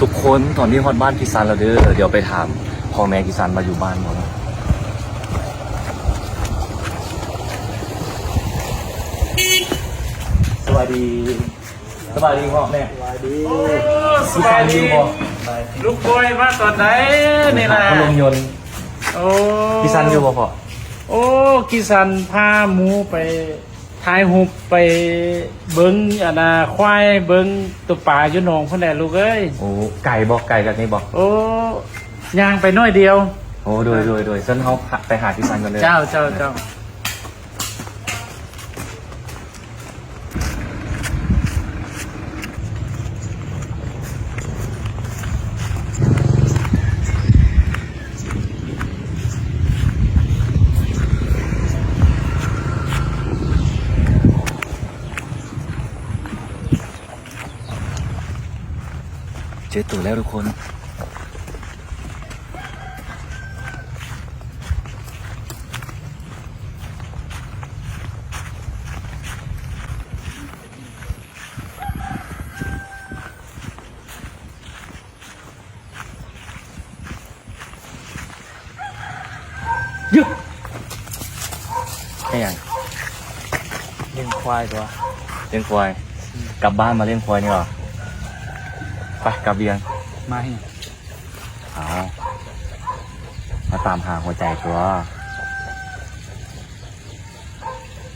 ทุกคนตอนนี้ฮอดบ้านกิซันแล้วเด้อเดี๋ยวไปถามพ่อแม่กิซันมาอยู่บ้านบ่แล้วสวัสดีสวัสดีพ่อแม่สบายดีลูกบอยมาตอนไหนนี่นะพัดลมยนต์โอ้กิซันอยู่บ่พ่อโอ้กิสันพาหมูไป ถ่ายหุบไปเบิ้งอันนาควายเบิ้งตัวป่าอยู่หนองพ่นแดลูกเอ้ยโอ้ไก่บ่ไก่จากนี้บ่โอ้ย่างไปน้อยเดียว โอ้โดยโดยโดยเส้นเขาไปหากิซันกันเลย เจ้าเจ้าเจ้า จอตัวแล้วทุกคนยึดแค่ยังเลี้ยงควายตัวเลี้ยงควาย กลับบ้านมาเลี้ยงควายนี่หรอ ไปกลับเบียงมาให้เอามาตามหาหัวใจตัว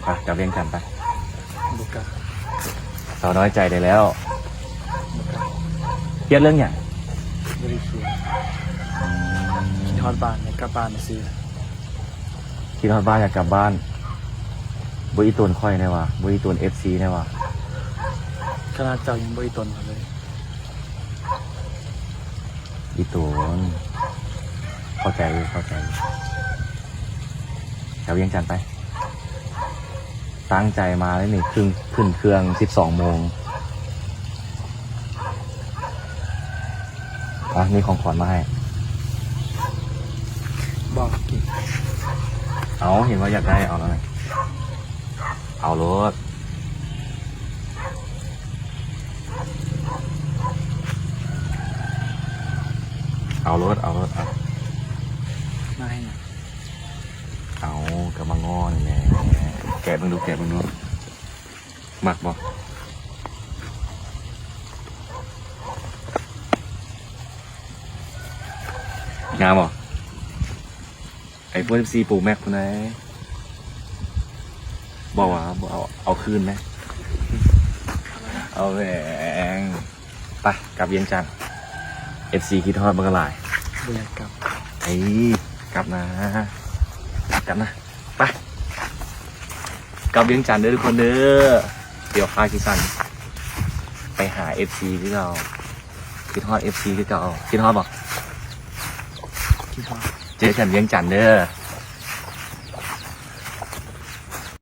ไปกลับเบียงกันไปบุกกะเราน้อยใจได้แล้วเครียดเรื่องอย่างบริสุทธิ์คิดฮอดบ้านในกลับบ้านมาซื้อคิดว่าบ้านอยากกลับบ้านบุอีตูนค่อยแน่วะบุอีตูนเอฟซีแน่วะขนาดเจ้ายังบริตนเขาเลย อีตูนเข้าใจอยู่เข้าใจอยู่กลับเบียงกันไป ตั้งใจมาแล้วนี่ขึ้นขึ้นเครื่องสิบสองโมงอะนี่ของขวัญมาให้ บอกกินเอาเห็นว่าอยากได้เอาแล้วไงเอารถ เอารถเอารถเอามาให้เอากระมังงอนี่แหละแกะมึงดูแกะมึงดูหมักบ่งามบ่ไอ้พวกซีปูแม็กคนไหนบอกว่าบ่เอาเอาคืนไหมเอาแหวงไปกลับเวียงจันทร์ เอฟซีคิดทอดบังกะลายบ่อยากกลับไอ้กลับนะกลับนะไปกลับเวียงจันทร์เด้อทุกคนเด้อเดี๋ยวพาคิสันไปหาเอฟซีที่เราคิดฮอดเอฟซีที่เราคิดฮอดบอกคิดฮอดเจอกันเวียงจันทร์เด้อ